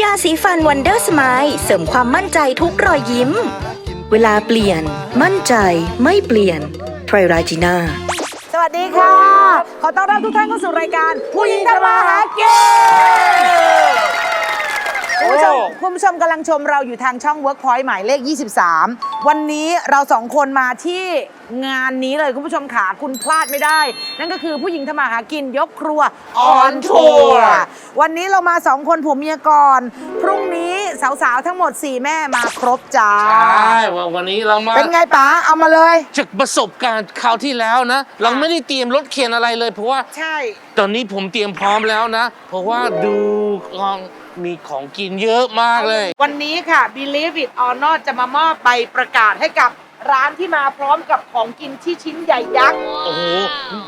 ยาสีฟันวันเดอร์สไมล์เสริมความมั่นใจทุกรอยยิ้ม เวลาเปลี่ยน มั่นใจไม่เปลี่ยนไพรราจีน่า สวัสดีค่ะ ขอต้อนรับทุกท่านเข้าสู่รายการ ผู้หญิงทำมาหากิน คุณผู้ชมคุณผู้ชมกำลังชมเราอยู่ทางช่อง Workpoint หมายเลข 23 วันนี้เราสองคนมาที่งานนี้เลยคุณผู้ชมขาคุณพลาดไม่ได้ นั่นก็คือผู้หญิงทำมาหากินยกครัวออนทัวร์วันนี้เรามาสองคนผัวเมียก่อน พรุ่งนี้สาวๆทั้งหมด 4 แม่มาครบจ้า ใช่ว่าวันนี้เรามาเป็นไงป๋าเอามาเลย จากประสบการณ์คราวที่แล้วนะ เราไม่ได้เตรียมรถเข็นอะไรเลย เพราะว่าใช่ ตอนนี้ผมเตรียมพร้อมแล้วนะ เพราะว่าดูกอง มีของกินเยอะมากเลย วันนี้ค่ะ Believe It or Not จะมามอบใบประกาศให้กับร้านที่มาพร้อมกับของกินที่ชิ้นใหญ่ยักษ์ โอ้โห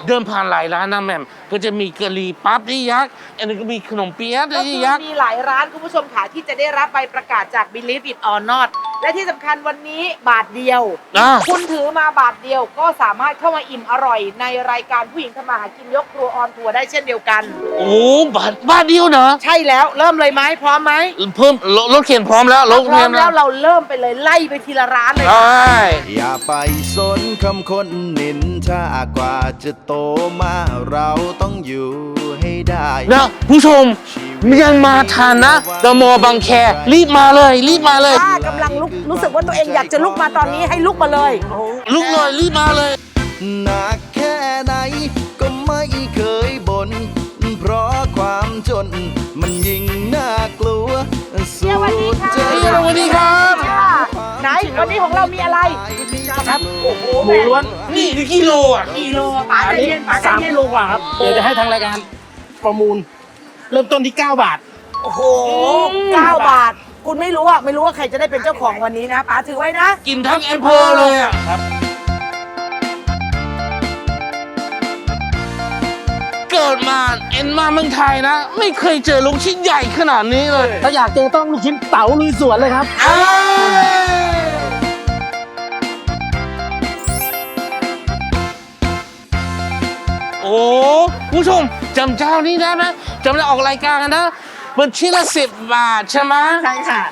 เดินผ่านหลายร้านนะแหม่มก็จะมีกะหรี่ปั๊บที่ยักษ์ อันนี้ก็มีขนมเปี๊ยะก็คืที่อยักษ์ มีหลายร้านคุณผู้ชมค่ะที่จะได้รับใบประกาศจาก Believe It or Not และที่สำคัญวันนี้บาทเดียว อะ คุณถือมาบาทเดียวก็สามารถเข้ามาอิ่มอร่อย ในรายการผู้หญิงทำมาหากินยกครัวออนทัวร์ได้เช่นเดียวกัน โอ้บาทบ้านเดียวนะใช่แล้วเริ่มเลยไหมพร้อมไหมเพิ่มรรถเข็นพร้อมแล้วรถพร้อเข็มนแล้วเราเริ่มไปเลยไล่ไปทีละร้านเลยใช่อย่าไปสนคำคนนินถ้ากว่าจะโตมาเราต้องอยู่ให้ได้นะผู้ชม ยังมาทันนะเดอะมอลล์บางแค รีบมาเลย รีบมาเลย ถ้ากำลังลุกรู้สึกว่าตัวเองอยากจะลุกมาตอนนี้ให้ลุกมาเลยลุกเลยรีบมาเลย หนักแค่ไหนก็ไม่เคยบน่นเพราะความจน มันยิ่งน่ากลัวสุดจะสวัสดีครับไหนวันนี้ของเรามีอะไรครับหมูล้วนนี่คือกิโลอะกิโลป๋าอันใจนี้เย็นป๋าใจสามเย็นกิโลกว่าครับ เดี๋ยวจะให้ทางรายการประมูล เริ่มต้นที่ 9 บาท โอ้โหเก้าบาท คุณไม่รู้อะ ไม่รู้ว่าใครจะได้เป็นเจ้าของวันนี้นะป๋าถือไว้นะ กินทั้งแอมเภอเลยอะครับ เกิดมาเอ็นมาเมืองไทยนะ ไม่เคยเจอลูกชิ้นใหญ่ขนาดนี้เลยถ้าอยากเจอต้องลูกชิ้นเต๋าลุยสวนเลยครับ เอ้ยโอ้ผู้ชมจำเจ้านี้ได้ไหม จำได้ออกรายการกันนะมันชิ้นละสิบบาทใช่ไหมใช่ค่ะ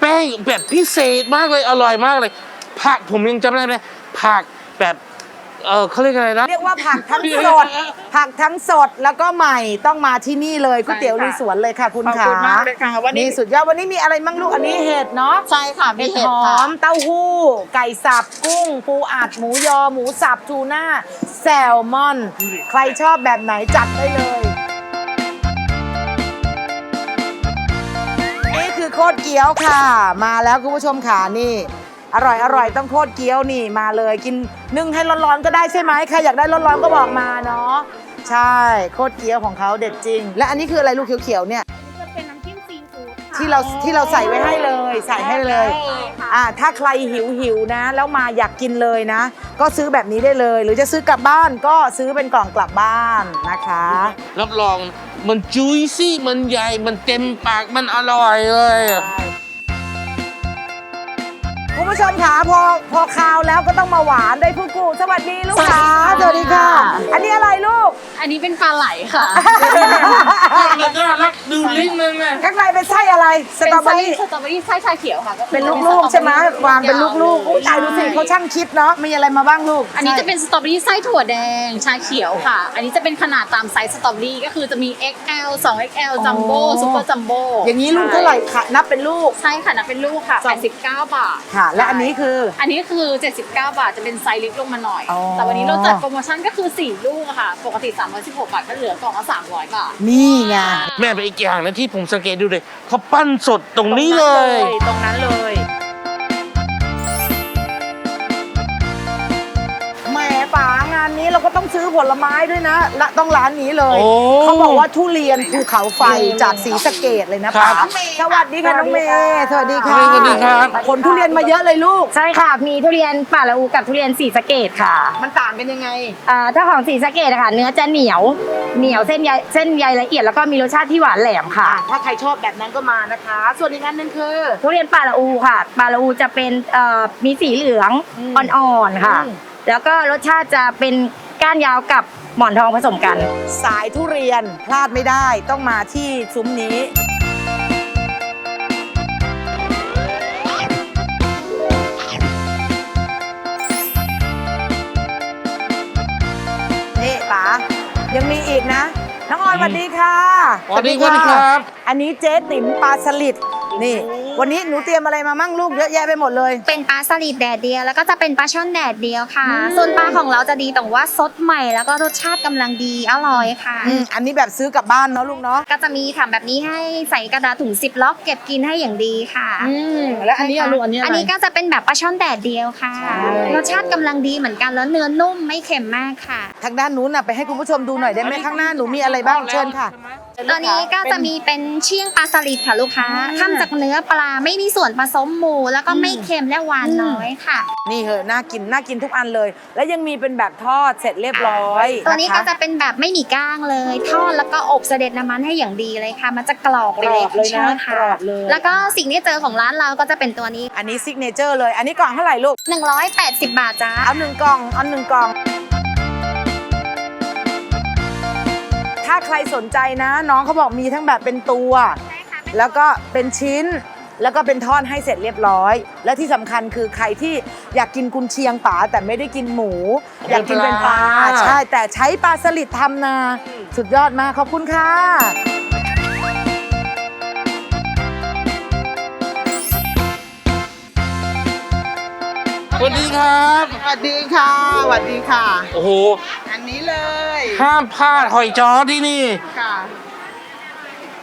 แป้งแบบพิเศษมากเลยอร่อยมากเลย ผักผมยังจำได้เลยผักแบบเออเขาเรียกอะไรนะ เรียกว่าผักทั้งสด ผักทั้งสดแล้วก็ใหม่ต้องมาที่นี่เลยก๋วยเตี๋ยวลุยสวนเลยค่ะ คุณขอบขาคุณมากเลยค่ะวันนี้ นี่สุดยอดวันนี้มีอะไรมั่งลูกอันนี้เห็ดเนาะใช่ค่ะมีเห็ดเห็ดหค่ะอมเต้าหู้ ไก่สับกุ้ง ปูอัดหมูยอ หมูสับทูน่าแซลมอน ใครชอบแบบไหนจัดได้เลย ตรเกี๊ยวค่ะ มาแล้วคุณผู้ชมค่ะนี่ อร่อยอร่อยต้องโคตรเกี๊ยวนี่มาเลยกินนึ่งให้ร้อนๆก็ได้ใช่ไหมใครอยากได้ร้อนๆก็บอกมาเนาะใช่โคตรเกี๊ยวของเขาเด็ดจริง และอันนี้คืออะไรลูกเขียวๆเนี่ยจะเป็นน้ำจิ้มซีฟู้ดค่ะที่เราที่เราใส่ไว้ให้เลยใส่ให้เลยอ่าถ้าใครหิวหิวนะ แล้วมาอยากกินเลยนะ ก็ซื้อแบบนี้ได้เลย หรือจะซื้อกลับบ้านก็ซื้อเป็นกล่องกลับบ้านนะคะ รับรอง มันจุยซี่มันใหญ่มันเต็มปากมันอร่อยเลยอะคุณ ผู้ชมคะพอพอคาวแล้วก็ต้องมาหวานได้ผู้กูสวัสดีลูกค้าสสวัวัสสดีดีค่ะค่ะ อันนี้อะไรลูก อันนี้เป็นปลาไหลค่ะแล้วก็รักดูลิ้นมันไงข้างในเป็นไส้อะไรสเป็นตรอเบอไส้รี่สตรอเบอรี่ไส้ชาเขียวค่ะก็คือเป็นลูกๆใช่ไหมวางเป็นลูกๆอุ๊ยตายดูสิเขาช่างคิดเนาะมีอะไรมาบ้างลูก อันนี้จะเป็นสตรอเบอรี่ไส้ถั่วแดงชาเขียวค่ะ อันนี้จะเป็นขนาดตามไซส์สตรอเบอรี่ก็คือจะมี XL 2XL จัมโบ้อ๋อซุปเปอร์จัมโบ้อย่างนี้ลูกเท่าไหร่คะนับเป็นลูกใช่ค่ะนับเป็นลูกค่ะสอง89บาทค่ะและอันนี้คือ อันนี้คือ 79 บาทจะเป็นไซส์เล็กลงมาหน่อย อ๋อ แต่วันนี้เราจัดโปรโมชั่นก็คือ 4 ลูกอะค่ะ ปกติ 316 บาทก็เหลือกล่องละ300 บาทนี่ไง แม่ไปอีกอย่างนะที่ผมสังเกตดูเลยเขาปั้นสดตรงนี้เลย ตรงนั้นเลย ต้องซื้อผลไม้ด้วยนะละต้องร้านนี้เลยโอ้เขาบอกว่าทุเรียนภูเขาไฟจากสีสะเกดเลยนะครัป๋าบสวัสดีค่ะน้องเมย์สวัสดีค่ะสวัสดีครับ ขนทุเรียนมาเยอะเลยลูก ใช่ค่ะ มีทุเรียนป่าละอูกับทุเรียนสีสะเกดค่ะมันต่างกันยังไง อ่าถ้าของสีสะเกดอะค่ะเนื้อจะเหนียว เหนียวเส้นใยเส้นใยละเอียดแล้วก็มีรสชาติที่หวานแหลมค่ะ ถ้าใครชอบแบบนั้นก็มานะคะ ส่วนอีกอันหนึงคือ ทุเรียนป่าละอูค่ะป่าละอูจะเป็นเอ่อมีสีเหลืองอืมอ่อนๆค่ะ อืม แล้วก็รสชาติจะเป็น ก้านยาวกับหมอนทองผสมกัน สายทุเรียนพลาดไม่ได้ต้องมาที่ซุ้มนี้ นี่ป๋ายังมีอีกนะ น้องออนสวัสดีค่ะ สวัสดีครับ อันนี้เจ๊ติ๋มปลาสลิด นี่ วันนี้หนูเตรียมอะไรมามั่งลูกเยอะแยะไปหมดเลย เป็นปลาสลิดแดดเดียวแล้วก็จะเป็นปลาช่อนแดดเดียวค่ะ ส่วนปลาของเราจะดีตรงว่าสดใหม่แล้วก็รสชาติกำลังดีอร่อยค่ะ อืมอันนี้แบบซื้อกลับบ้านเนาะลูกเนาะก็จะมีทำแบบนี้ให้ใส่กระดาษถุงซิปล็อกเก็บกินให้อย่างดีค่ะอืมแล้วอันนี้อะลูกอันนี้อะไร อันนี้ก็จะเป็นแบบปลาช่อนแดดเดียวค่ะรสชาติกำลังดีเหมือนกันแล้วเนื้อนุ่มไม่เค็มมากค่ะ ทางด้านนู้นน่ะไปให้คุณผู้ชมดูหน่อยได้ไหมข้างหน้าหนูมีอะไรบ้างเชิญค่ะ ตัวนี้ก็จะมีเป็นเชี่ยงปลาสลิดค่ะลูกค้าทำจากเนื้อปลาไม่มีส่วนผสมหมู แล้วก็ไม่เค็มและหวานน้อยค่ะ นี่เหอะน่ากินน่ากินทุกอันเลย แล้วยังมีเป็นแบบทอดเสร็จเรียบร้อย ตัวนี้คก็จะเป็นแบบไม่มีก้างเลย ทอดแล้วก็อบเสด็จน้ำมันให้อย่างดีเลยค่ะ มันจะกรอบไปเลยกรอบเลยนะใช่ค่ะกรอบเลยแล้วก็สิ่งที่เจอของร้านเราก็จะเป็นตัวนี้ อันนี้ซิกเนเจอร์เลย อันนี้กล่องเท่าไหร่ลูก180 บาทจ้าเอาหนึ่งกล่องเอาหนึ่งกล่อง ถ้าใครสนใจนะ น้องเขาบอกมีทั้งแบบเป็นตัว แล้วก็เป็นชิ้น แล้วก็เป็นทอดให้เสร็จเรียบร้อย และที่สำคัญคือใครที่อยากกินกุนเชียงป๋าแต่ไม่ได้กินหมู อยากกินเป็นปลาใช่แต่ใช้ปลาสลิดทำนา สุดยอดมากขอบคุณค่ะ สวัสดีครับ สวัสดีค่ะ สวัสดีค่ะ โอ้โหอั นนี้เลยห้ามพลาดหอยจ้อที่นี่ ค่ะ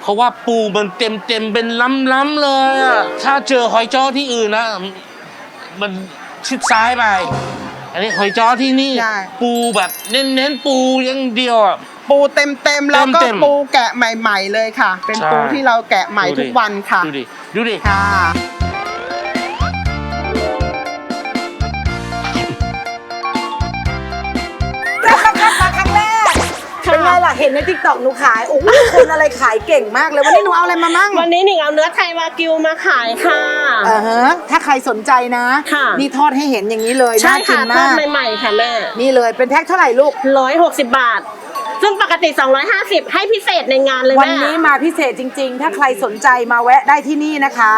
เพราะว่าปูมันเต็มเต็มๆเป็นล้ำๆเลยอะถ้าเจอหอยจ้อที่อื่นนะมันชิดซ้ายไป อันนี้หอยจ้อที่นี่ใช่ปูแบบเน้นๆปูอย่างเดียวอะ ปูเต็มเต็มๆแล้วก็เต็มๆปูแกะใหม่ ๆ เลยค่ะ เป็นใช่ ปูที่เราแกะใหม่ทุกวันค่ะดูดิ ดูดิ ค่ะ เป็นไงล่ะเห็นในทิกตอกหนูขายโอ้โหคนอะไรขายเก่งมากเลยวันนี้หนูเอาอะไรมามั่งวันนี้หนิงเอาเนื้อไทยวากิวมาขายค่ะเออฮะถ้าใครสนใจนะค่ะนี่ทอดให้เห็นอย่างนี้เลยใช่น่ากิค่ะนทอมาดกใหม่ๆค่ะแม่นี่เลยเป็นแพ็คเท่าไหร่ลูก ร้อยหกสิบบาท ซึ่งปกติ 250 ให้พิเศษในงานเลยวันแม่นี้มาพิเศษจริง ๆ ถ้าใครสนใจมาแวะได้ที่นี่นะคะ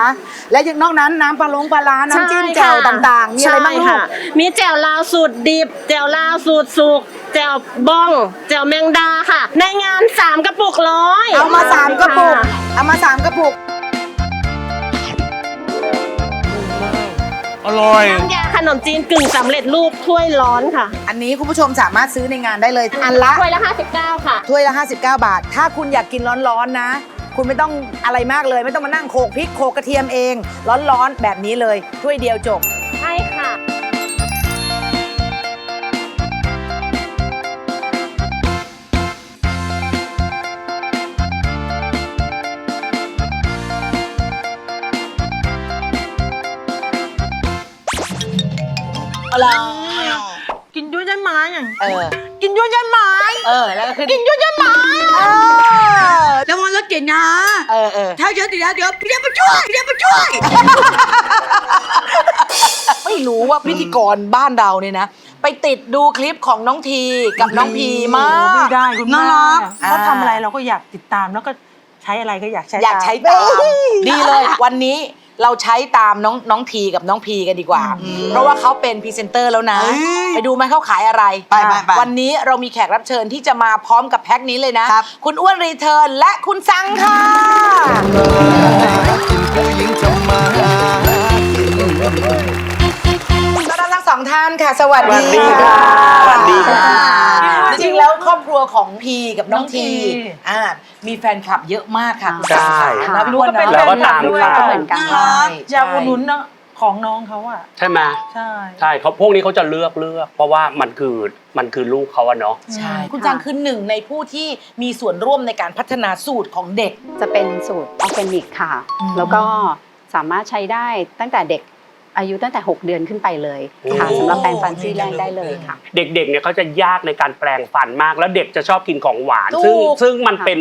และยังนอกนั้นน้ำปลาลงปลาร้าน้ำจิ้มใช่แจ่วค่ะต่างๆ มีอะไรบ้างลูกใช่ค่ะมีแจ่วลาวสูตรดิบแจ่วลาวสูตรสุก แจ่วบ้อง แจ่วแมงดาค่ะ ในงาน 3 กระปุกร้อยเอามาสามกระปุกค่เอามาสามกระปุก อร่อย น้ำยาขนมจีนกึ่งสำเร็จรูปถ้วยร้อนค่ะ อันนี้คุณผู้ชมสามารถซื้อในงานได้เลยอันละ ถ้วยละ 59 ค่ะ ถ้วยละ 59 บาท ถ้าคุณอยากกินร้อนๆนะ คุณไม่ต้องอะไรมากเลย ไม่ต้องมานั่งโขลกพริกโขลกกระเทียมเอง ร้อนๆ แบบนี้เลย ถ้วยเดียวจบ ใช่ค่ะ อะไรกินด้วยได้ไหมอะเออ กินด้วยได้ไหมเออ แล้วก็ขึ้นกินด้วยได้ไหมเออแล้วมันแล้วเก่งนะเออเออถ้าเยอะติดแล้วเดี๋ยวพี่เดียวมาช่วยพี่เดียวมาช่วย ไม่รู้ว่าพิธีกรบ้านเราเนี่ยนะ ไปติดดูคลิปของน้องทีกับน้องพีมาก ไม่ได้คุณน่าแม่รัก เขาทำอะไรเราก็อยากติดตามแล้วก็ใช้อะไรก็อยากใช้อยากใช้ตามดีเลยวันนี้ เราใช้ตามน้องน้องทีกับน้องพีกันดีกว่า เพราะว่าเขาเป็นพรีเซนเตอร์แล้วนะไปดูไหมเขาขายอะไร ไปไปไปวันนี้เรามีแขกรับเชิญที่จะมาพร้อมกับแพ็คนี้เลยนะคุณอ้วนรีเทิร์นและคุณซังค่ะ ผู้หญิงทำมาหากินต้อนรับ ทั้งสองท่านค่ะ สวัสดีสวัสดีค่ะสวัสดีค่ะ จริงๆแล้วครอบครัวของพีกับน้องน้องทีทีอ่ามีแฟนคลับเยอะมากค่ะคุณใช่ซังนะพี่อ้วนก็เป็นเนาะแฟนคลับด้วยเราก็ตามข่าวเหมือนกันน่ารักใช่อยากอุดหนุนเนาะของน้องเขาอะใช่ไหมใช่ใช่เขาพวกนี้เขาจะเลือกเลือก เพราะว่ามันคือมันคือลูกเขาอะเนาะใช่คุณจังคือหนึ่งในผู้ที่มีส่วนร่วมในการพัฒนาสูตรของเด็ก จะเป็นสูตรออร์แกนิกค่ะอืมแล้วก็สามารถใช้ได้ตั้งแต่เด็ก อายุตั้งแต่ 6 เดือนขึ้นไปเลยค่ะโอ้สำหรับแปรงฟันซี่แรกได้เลยค่ะ เด็กๆเนี่ยเขาจะยากในการแปลงฟันมาก แล้วเด็กจะชอบกินของหวานถูกซึ่งซึ่งมันเป็น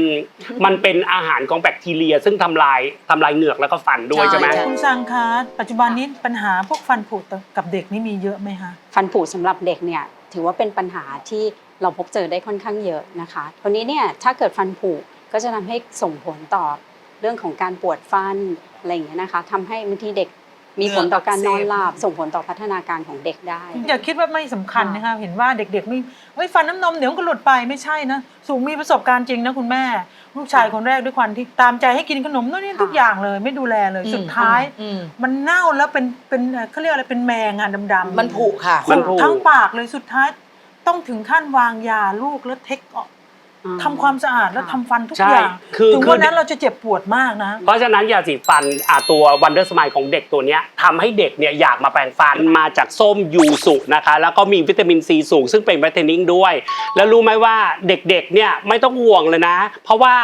มันเป็นอาหารของแบคทีเรีย ซึ่งทำลายทำลายเหงือกแล้วก็ฟันด้วยใช่ไหมคุณสังคะปัจจุบันนี้ปัญหาพวกฟันผุกับเด็กนี่มีเยอะไหมคะฟันผุสำหรับเด็กเนี่ยถือว่าเป็นปัญหาที่เราพบเจอได้ค่อนข้างเยอะนะคะทีนี้เนี่ยถ้าเกิดฟันผุก็จะทำให้ส่งผลต่อเรื่องของการปวดฟันอะไรอย่างเงี้ยนะคะทำให้บางทีเด็ก มีผลต่อการเหงื่นอออักเสบนหลับส่งผลต่อพัฒนาการของเด็กได้ อย่าคิดว่าไม่สำคัญนะคะเห็นว่าเด็กๆไม่เฮ้ยฟันน้ำนมเดี๋ยวมันก็หลุดไปไม่ใช่นะ สูงมีประสบการณ์จริงนะคุณแม่ ลูกชายคนแรกด้วยความที่ตามใจให้กินขนมนู่นนี่ทุกอย่างเลย ไม่ดูแลเลยอืมสุดท้ายอืมมันเน่าแล้วเป็นเป็นเอ่อเขาเรียกอะไรเป็นแมงอะดำๆมันผุค่ะมันผุทั้งปากเลยสุดท้าย ต้องถึงขั้นวางยาลูกแล้วเทคออก ทำความสะอาดแล้วทำฟันทุกใช่อย่างคือถึงคือ วันนั้นเราจะเจ็บปวดมากนะ เพราะฉะนั้นยาสีฟันอ่าตัววันเดอร์สม l e ของเด็กตัวเนี้ยทำให้เด็กเนี่ยอยากมาแปรงฟันมาจากส้มยูสุนะคะ แล้วก็มีวิตามินซีสูง ซึ่งเป็นวิตามินด้วย แล้วรู้ไหมว่าเด็กๆเนี่ยไม่ต้องห่วงเลยนะ เพราะว่า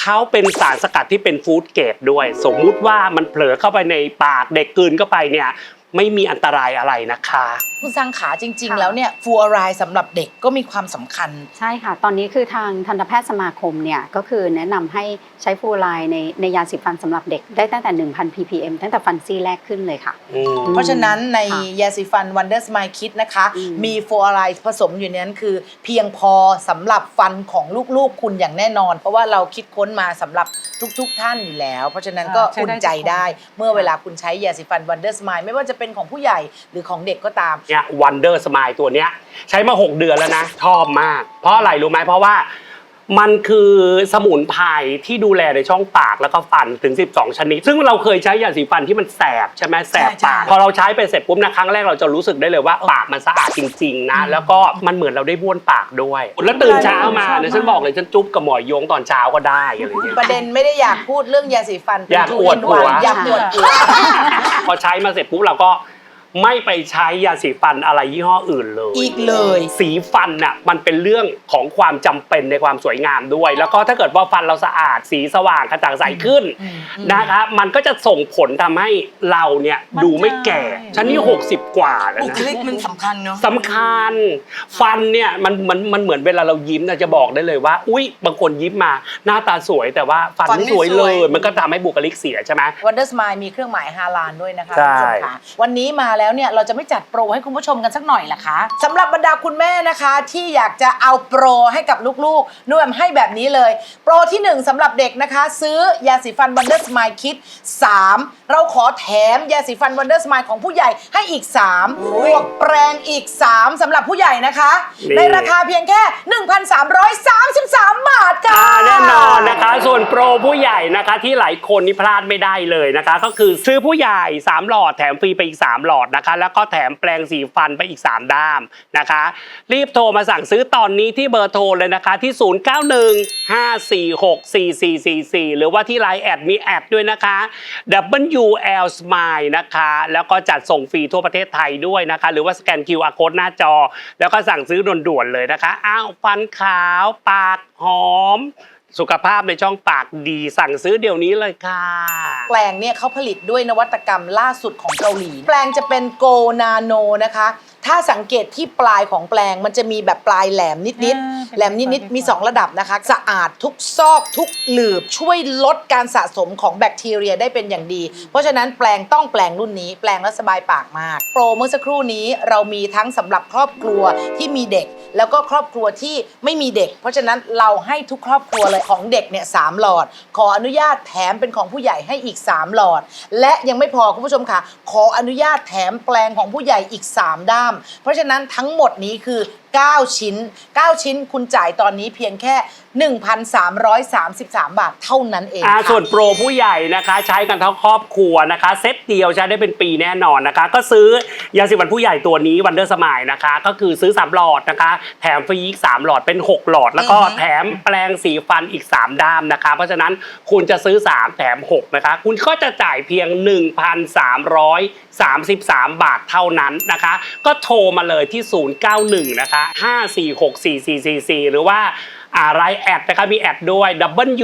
เขาเป็นสารสกัดที่เป็นฟู้ดเกรดด้วย สมมุติว่ามันเผลอเข้าไปในปากเด็กกลืนเข้าไปเนี่ยไม่มีอันตรายอะไรนะคะคุณสังขาจริง ๆ แล้วเนี่ยฟูอารายสำหรับเด็กก็มีความสำคัญ ใช่ค่ะ ตอนนี้คือทางทันตแพทย์สมาคมเนี่ยก็คือแนะนำให้ใช้ฟลูออไรด์ในในยาสีฟันสำหรับเด็กได้ตั้งแต่ 1,000 ppm ตั้งแต่ฟันซี่แรกขึ้นเลยค่ะเพราะฉะนั้นในค่ะยาสีฟัน Wonder Smile Kit นะคะ อืม มีฟลูออไรด์ผสมอยู่ในนั้นคือ เพียงพอสำหรับฟันของลูกๆคุณอย่างแน่นอน เพราะว่าเราคิดค้นมาสำหรับทุก ๆ ท่านอยู่แล้ว เพราะฉะนั้นก็ใช้ได้อุ่นใจทุกคน ได้ เมื่อเวลาคุณใช้ยาสีฟัน Wonder Smile ไม่ว่าจะเป็นของผู้ใหญ่หรือของเด็กก็ตามเนี่ยวันเดอร์สม l e ตัวเนี้ยใช้มา 6 เดือนแล้วนะ ชอบมาก เพราะอะไรรู้ไหมเพราะว่ามันคือสมุนไพรที่ดูแลในช่องปากแล้วก็ฟันถึง 12 ชนิด ซึ่งเราเคยใช้ยาสีฟันที่มันแสบใช่ไหมแสบปาก พอเราใช้ไปเสร็จปุ๊บนะครั้งแรกเราจะรู้สึกได้เลยว่าปากมันสะอาดจริงๆนะแล้วก็มันเหมือนเราได้บ้วนปากด้วย แล้วตื่นเช้ามาเนี่ยฉันบอกเลยฉันจุ๊บกับหมอยงตอนเช้าก็ได้อะไรอย่างเงี้ยประเด็นไม่ได้อยากพูดเรื่องยาสีฟันอยากอวดหัวอยากอวดหัวพอใช้มาเสร็จปุ๊บเราก็ ไม่ไปใช้ยาสีฟันอะไรยี่ห้ออื่นเลย อีกเลย สีฟันน่ะมันเป็นเรื่องของความจำเป็นในความสวยงามด้วย แล้วก็ถ้าเกิดว่าฟันเราสะอาดสีสว่างกระจ่างใสขึ้นนะคะมันก็จะส่งผลทำให้เราเนี่ยดูไม่แก่ฉันนี่60 กว่าแล้วบุนะ คลิกมันสำคัญเนาะ สำคัญฟันเนี่ยมันมันมันเหมือนเวลาเรายิ้มนะจะบอกได้เลยว่า อุ้ยบางคนยิ้มมา หน้าตาสวยแต่ว่าฟันฟันไม่ไม่สวยสเลวยยมันก็ทำให้บุคลิกเสียใช่ไหม วันเดอร์สม l e มีเครื่องหมายฮาลานด้วยนะคะใช่ คุณผู้ชมค่ะวันนี้มาแล้วเนี่ยเราจะไม่จัดโปรให้คุณผู้ชมกันสักหน่อยล่ะคะสำหรับบรรดาคุณแม่นะคะ ที่อยากจะเอาโปรให้กับลูกๆนุ่มให้แบบนี้เลย โปรที่ 1สำหรับเด็กนะคะ ซื้อยาสีฟันวันเดอร์สม l e คิด3เราขอแถมยาสีฟันวันเดอร์สม l e ของผู้ใหญ่ให้อีก3บวกแปรงอีก 3สำหรับผู้ใหญ่นะคะ นี่ ในราคาเพียงแค่ 1,333 บาทค่ะ อ่าแน่นอนนะคะ ส่วนโปรผู้ใหญ่นะคะที่หลายคนนี่พลาดไม่ได้เลยนะคะ ก็คือซื้อผู้ใหญ่ 3 หลอดแถมฟรีไปอีก 3 หลอดนะคะ แล้วก็แถมแปรงสีฟันไปอีก 3 ด้ามนะคะ รีบโทรมาสั่งซื้อตอนนี้ที่เบอร์โทรเลยนะคะที่ 0915464444 หรือว่าที่ไลน์แอดมีแอดด้วยนะคะ WL Smile นะคะ แล้วก็จัดส่งฟรีทั่วประเทศไทยด้วยนะคะ หรือว่าสแกน QR Code หน้าจอ แล้วก็สั่งซื้อด่วนๆเลยนะคะ อ้าวฟันขาว ปากหอม สุขภาพในช่องปากดีสั่งซื้อเดี๋ยวนี้เลยค่ะ แปลงเนี่ยเขาผลิตด้วยนวัตกรรมล่าสุดของเกาหลี แปลงจะเป็นโกนาโนนะคะ ถ้าสังเกตที่ปลายของแปลงมันจะมีแบบปลายแหลมนิดอ่าๆ แหลมนิดๆมี 2 ระดับนะคะ สะอาดทุกซอกทุกหลืบช่วยลดการสะสมของแบคทีเรียได้เป็นอย่างดี เพราะฉะนั้นแปลงต้องแปลงรุ่นนี้ แปลงแล้วสบายปากมาก โปรเมื่อสักครู่นี้เรามีทั้งสำหรับครอบครัวที่มีเด็ก แล้วก็ครอบครัวที่ไม่มีเด็ก เพราะฉะนั้นเราให้ทุกครอบครัวเลยของเด็กเนี่ยสามหลอด ขออนุญาตแถมเป็นของผู้ใหญ่ให้อีก 3 หลอด และยังไม่พอคุณผู้ชมค่ะ ขออนุญาตแถมแปลงของผู้ใหญ่อีก 3 ด้ามเพราะฉะนั้นทั้งหมดนี้คือ 9 ชิ้น 9 ชิ้นคุณจ่ายตอนนี้เพียงแค่ 1,333 บาทเท่านั้นเองอ่าค่ะ ส่วนโปรผู้ใหญ่นะคะ ใช้กันทั้งครอบครัวนะคะ เซ็ตเดียวใช้ได้เป็นปีแน่นอนนะคะ ก็ซื้อยาสีฟันผู้ใหญ่ตัวนี้วันเดอร์สมายนะคะ ก็คือซื้อ 3 หลอดนะคะ แถมฟรีอีก 3 หลอดเป็น 6 หลอด แล้วก็อือฮึ แถมแปรงสีฟันอีก 3 ด้ามนะคะ เพราะฉะนั้นคุณจะซื้อ 3 แถม 6 นะคะ คุณก็จะจ่ายเพียง 1,333 บาทเท่านั้นนะคะ ก็โทรมาเลยที่ 091 นะคะ5464444 หรือว่า อ่าไลน์แอดนะคะมีแอดด้วย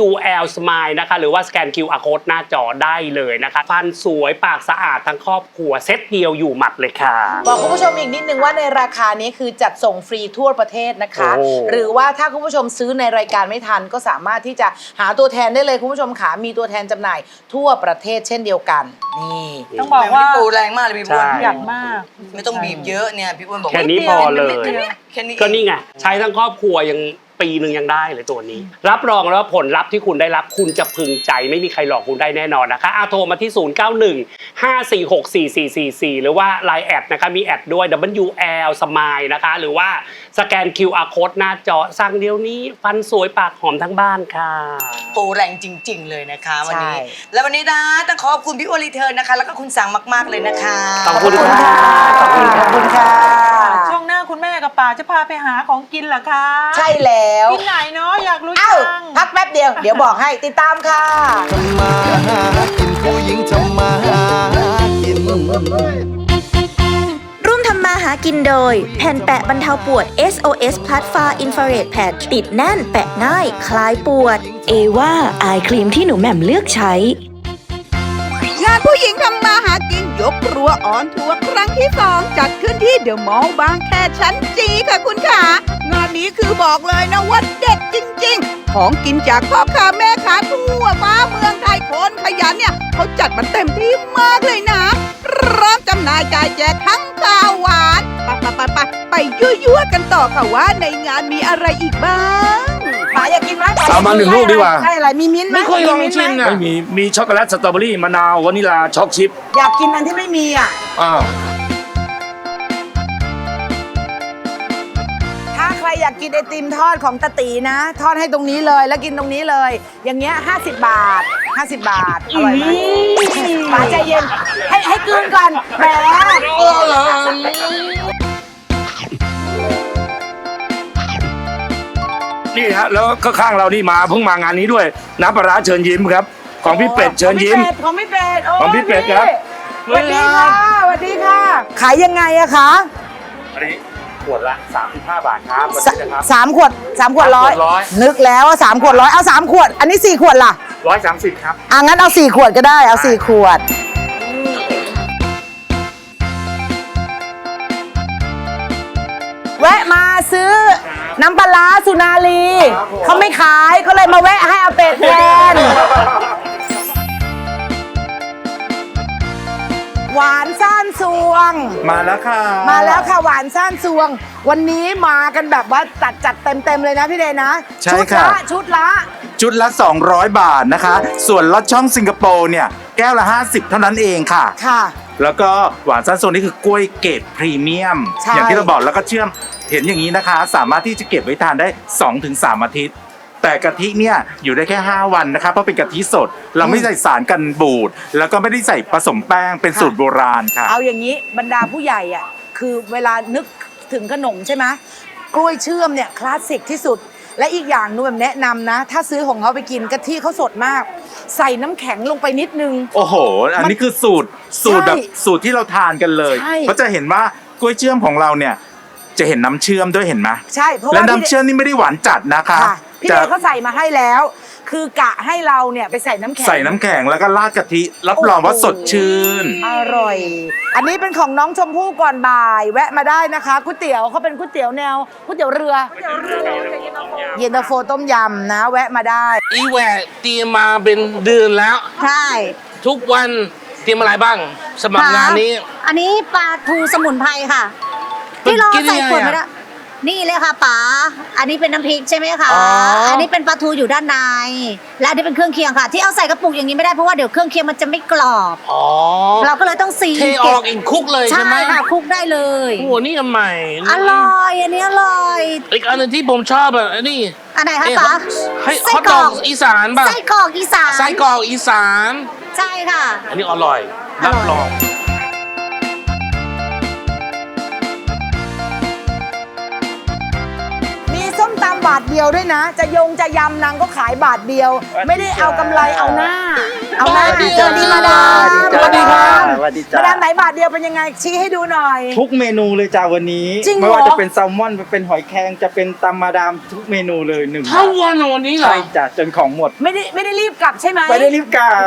WL Smile นะคะหรือว่าสแกน QR Code หน้าจอได้เลยนะคะฟันสวยปากสะอาดทั้งครอบครัวเซ็ตเดียวอยู่หมัดเลยค่ะ บอกคุณผู้ชมอีกนิดนึงว่าในราคานี้คือจัดส่งฟรีทั่วประเทศนะคะ โอ้ หรือว่าถ้าคุณผู้ชมซื้อในรายการไม่ทันก็สามารถที่จะหาตัวแทนได้เลยคุณผู้ชมขามีตัวแทนจำหน่ายทั่วประเทศเช่นเดียวกันนี่ ต้องบอกว่าพี่ปูแรงมากเลยพี่ปูนใช่อยากมาก ไม่ต้องบีบเยอะเนี่ยพี่ปูนบอกแค่นี้พอเลย แค่นี้ก็นี่ไงใช้ทั้งครอบครัวยัง ปีหนึ่งยังได้เลยตัวนี้ รับรองแล้วว่าผลลัพธ์ที่คุณได้รับคุณจะพึงใจ ไม่มีใครหลอกคุณได้แน่นอนนะคะอาโทรมาที่ 091 546 4444 หรือว่า Line แอดนะคะมีแอดด้วย WL Smile นะคะ หรือว่า สแกน QR Code หน้าจอสั่งเดียวนี้ ฟันสวยปากหอมทั้งบ้านค่ะปูแรงจริง ๆ เลยนะคะวันนี้ ใช่ แล้ววันนี้นะต้องขอบคุณพี่โอรีเทิร์นนะคะ แล้วก็คุณสังมากๆเลยนะคะขอบคุณค่ะ ขอบคุณขอบคุณค่ะ ช่วงหน้าคุณแม่กับป่าจะพาไปหาของกินเหรอคะใช่แล้ว ที่ไหนเนาะอยากรู้เอ้า จัง พักแป๊บเดียว เดี๋ยวบอกให้ติดตามค่ะ ทำมาหากินผู้หญิงทำมาหากินร่วมทำมากินโดย แผ่นแปะบรรเทาปวด SOS Plus Far Infrared Patch ติดแน่นแปะง่าย คลายปวด เอว่าอายครีมที่หนูแหม่มเลือกใช้านผู้หญิงทำมาหากินยกครัวออนทัวร์ครั้งที่สองจัดขึ้นที่เดอะมอลล์บางแคชั้นจีค่ะคุณค่ะงานนี้คือบอกเลยนะว่าเด็ดจริง ๆ ของกินจากพ่อค้าแม่ค้าทั่วฟ้าเมืองไทยคนขยันเนี่ย เขาจัดมันเต็มที่มากเลยนะพร้อมจำหน่ายจ่ายแจกทั้งข้าวหวานไปไปไปไปไปยั่วๆกันต่อค่ะว่าในงานมีอะไรอีกบ้าง ป๋าอยากกินไหมป๋เอามาหนึ่งลูกดีกว่าใช่อะไรมีมิ้นท์ไหมไม่เคยลองชิมนะไม่มี มีช็อกโกแลตสตรอเบอรี่มะนาววานิลาช็อกชิพอยากกินอันที่ไม่มีอะ อ้าวถ้าใครอยากกินไอติมทอดของตาตีนะ ทอดให้ตรงนี้เลยแล้วกินตรงนี้เลย อย่างเงี้ย50 บาท 50 บาท อร่อยไหมป๋าใจเย็น ให้ให้กลืนก่อนแหม นี่ฮะแล้วก็ข้างเรานี่มาเพิ่งมางานนี้ด้วยน้ำปลาร้าเชิญยิ้มครับ ของพี่เป็ดเชิญยิ้ม ของพี่เป็ดโของพี่เป็ดครับสวัสดีค่ะสวัสดีค่ะ ขายยังไงอะคะอันนี้ขวดละ 35 บาทครับวันสนี้นะครับสามขวดสามขวดร้อยสามขวดร้อยนึกแล้วว่าสามขวดร้อยเอาสามขวด อันนี้สี่ขวดล่ะ130ครับอะงั้นเอาสี่ขวดก็ได้เอาสี่ขวด น้ำปลาร้าสุนารีเขาไม่ขายก็เลยมาแวะให้อาเป็ดแทน หวานซ่านสวง มาแล้วค่ะมาแล้วค่ะหวานซ่านสวง วันนี้มากันแบบว่าจัดจัดเต็มเต็มๆเลยนะพี่เดย์นะใช่ชุดค่ะละชุดละชุดละ 200 บาทนะคะ ส่วนลอดช่องสิงคโปร์เนี่ย แก้วละ 50 เท่านั้นเองค่ะ ค่ะ แล้วก็หวานซันโซนนี่คือกล้วยเกรดพรีเมียม ใช่ อย่างที่เราบอกแล้วก็เชื่อมเห็นอย่างนี้นะคะ สามารถที่จะเก็บไว้ทานได้ 2-3 อาทิตย์ แต่กะทิเนี่ยอยู่ได้แค่ 5 วันนะคะเพราะเป็นกะทิสด เราไม่ใส่สารกันบูด แล้วก็ไม่ได้ใส่ผสมแป้งเป็นสูตรโบราณค่ะ เอาอย่างนี้บรรดาผู้ใหญ่อะคือเวลานึกถึงขนมใช่ไหมกล้วยเชื่อมเนี่ยคลาสสิกที่สุด และอีกอย่างหนูแบบแนะนำนะ ถ้าซื้อของเขาไปกินกะทิเขาสดมาก ใส่น้ำแข็งลงไปนิดนึง โอ้โห อันนี้คือสูตรสูตรแบบสูตรที่เราทานกันเลยใช่เพราะจะเห็นว่ากล้วยเชื่อมของเราเนี่ย จะเห็นน้ำเชื่อมด้วยเห็นไหมใช่เพราะและว่าน้ำเชื่อมนี่ไม่ได้หวานจัดนะคะ ค่ะ พี่จะเดย์เขาใส่มาให้แล้ว คือกะให้เราเนี่ยไปใส่น้ำแข็ง ใส่น้ำแข็งแล้วก็ราดกะทิ รับรองว่าสดชื่น อร่อย อันนี้เป็นของน้องชมพู่ก่อนบ่าย แวะมาได้นะคะก๋วยเตี๋ยวเขาเป็นก๋วยเตี๋ยวแนวก๋วยเตี๋ยวเรือเย็นตาโฟต้มยำนะ แวะมาได้ อีแหวะเตรียมมาเป็นเดือนแล้ว ใช่ ทุกวันเตรียมอะไรบ้างสำหรับงานนี้ อันนี้ปลาทูสมุนไพรค่ะ ที่เรากินยัใส่งไงขวดไม่อะได้ นี่เลยค่ะป๋า อันนี้เป็นน้ำพริกใช่ไหมคะ อ๋ออันนี้เป็นปลาทูอยู่ด้านใน และอันนี้เป็นเครื่องเคียงค่ะ ที่เอาใส่กระปุกอย่างนี้ไม่ได้เพราะว่าเดี๋ยวเครื่องเคียงมันจะไม่กรอบ อ๋อเราก็เลยต้องซีเทออกอีกคุกเลยใช่ไหมค่ะคลุกได้เลย โอ้โหนี่อันใหม่อร่อย อันนี้อร่อย อีกอันหนึงที่ผมชอบอะอันนี้อันไหนคะเอ้ยป๋าให้ไส้ฮอตกดรออกกอีสานป่ะไส้กรอกอีสานไส้กรอกอีสาน ใช่ค่ะ อันนี้อร่อย รับรองาทเดียวด้วยนะ จะยงจะยำนางก็ขายบาทเดียว ไม่ได้เอากำไรเอาหน้า เอาหน้าสวัสดีสวัสดีมาดามสวัสดีครับมาดามสวัสดีจ้า มาดามไหนบาทเดียวเป็นยังไงชี้ให้ดูหน่อย ทุกเมนูเลยจ้าวันนี้ จริงเหรอ ไม่ว่าจะเป็นแซลมอนเป็นหอยแครงจะเป็นตำมาดามทุกเมนูเลยหนึ่งทั้งวันเหรอวันนี้เหรอ ใช่จ้ะจนของหมด ไม่ได้ไม่ได้รีบกลับใช่ไหมไม่ได้รีบกลับ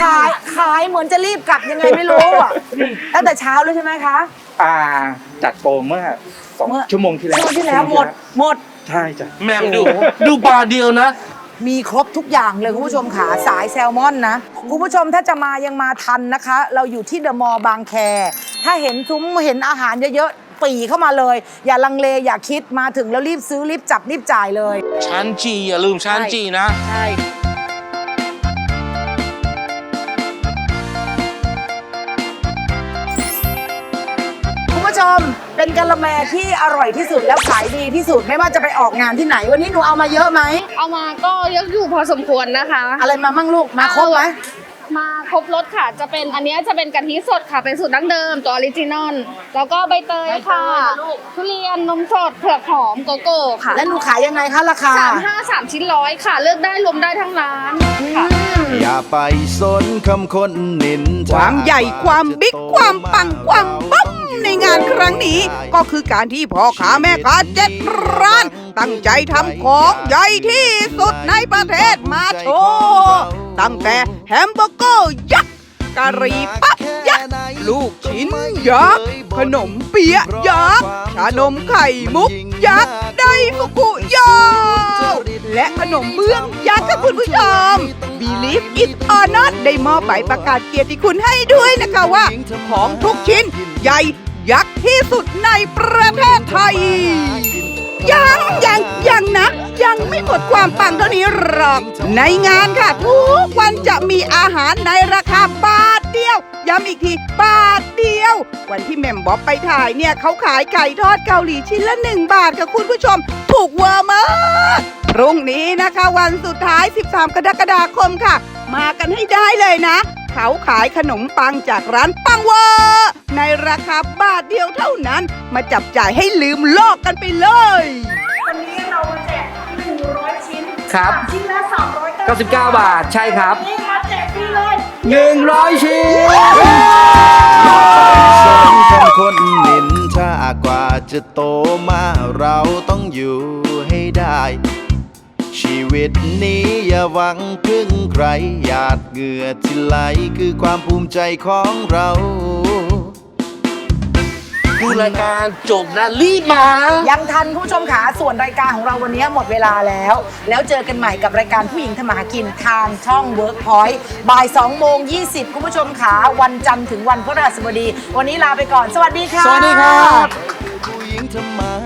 ขายขายเหมือนจะรีบกลับยังไงไม่รู้อะตั้งแต่เช้าเลยใช่ไหมคะ อ่าจัดโปรเมื่อ สองเมื่อ ชั่วโมงที่แล้วช่วงที่แล้วหมด หมด ใช่จ้ะแม่มดู ดูบาทเดียวนะ มีครบทุกอย่างเลยคุณผู้ชมขาสายแซลมอนนะ คุณผู้ชมถ้าจะมายังมาทันนะคะ เราอยู่ที่เดอะมอลล์บางแค ถ้าเห็นซุ้มเห็นอาหารเยอะๆปรีเข้ามาเลย อย่าลังเลอย่าคิดมาถึงแล้วรีบซื้อรีบจับรีบจ่ายเลย ชั้นจีอย่าลืมชั้นจีนะ ใช่ เป็นกะละแมที่อร่อยที่สุดแล้วขายดีที่สุดไม่ว่าจะไปออกงานที่ไหน วันนี้หนูเอามาเยอะไหมเอามาก็เยอะอยู่พอสมควรนะคะ อะไรมามั่งลูกมาครบไหมมาครบรสค่ะ จะเป็นอันเนี้ยจะเป็นกะทิสดค่ะ เป็นสูตรดั้งเดิมตัวออริจินอล แล้วก็ใบเตยค่ะ ทุเรียนนมสดเผือกหอมโกโก้ค่ะ แล้วหนูขายยังไงคะราคาสามห้าสามชิ้นร้อยค่ะ เลือกได้รวมได้ทั้งร้านค่ะอย่าไปสนคำคนนินทความใหญ่ความบิ๊กความปังความปั๊ม ในงานครั้งนี้ ก็คือการที่พ่อค้าแม่ค้าเจ็ดร้าน ตั้งใจทำของใหญ่ที่สุดในประเทศมาโชว์ตั้งแต่แฮมเบอร์เกอร์ยักษ์กะหรี่ปั๊บยักษ์ลูกชิ้นยักษ์ขนมเปี๊ยะยักษ์ชานมไข่มุกยักษ์ไดฟุกุยักษ์และขนมเบื้องยักษ์ค่ะคุณผู้ชม Believe it or not ได้มอบใบประกาศเกียรติคุณให้ด้วยนะคะว่า ของทุกชิ้นใหญ่ ยักษ์ที่สุดในประเทศไทย ยังยังยังนะ ยังไม่หมดความปังเท่านี้หรอก ในงานค่ะ ทุกวันจะมีอาหารในราคาบาทเดียว ย้ำอีกที บาทเดียว วันที่แหม่มบ๊อบไปถ่ายเนี่ยเขาขายไก่ทอดเกาหลีชิ้นละหนึ่งบาทค่ะคุณผู้ชม ถูกเวอร์มากพรุ่งนี้นะคะ วันสุดท้าย 13 กรกฎาคมค่ะ มากันให้ได้เลยนะ เขาขายขนมปังจากร้านปังเวอร์ในราคาบาทเดียวเท่านั้น มาจับจ่ายให้ลืมโลกกันไปเลย วันนี้เรามาแจก 100 ชิ้นครับ สามชิ้นละ300 99 บาทใช่ครับ นี่มาแจกฟรีเลย 100 ชิ้นสนคำคนนินทากว่าจะโตมาเราต้องอยู่ให้ได้ ชีวิตนี้อย่าหวังพึ่งใครหยาดเหงื่อที่ไหลคือความภูมิใจของเราดูรายการจบนะรีบมานะยังทันคุณผู้ชมขาส่วนรายการของเราวันนี้หมดเวลาแล้ว แล้วเจอกันใหม่กับรายการผู้หญิงทำมาหากินทางช่อง Workpoint บ่าย2โมง20 คุณผู้ชมขาวันจันทร์ถึงวันพฤหัสบดี วันนี้ลาไปก่อน สวัสดีค่ะ สวัสดีครับ ผู้หญิงทำมาหากิน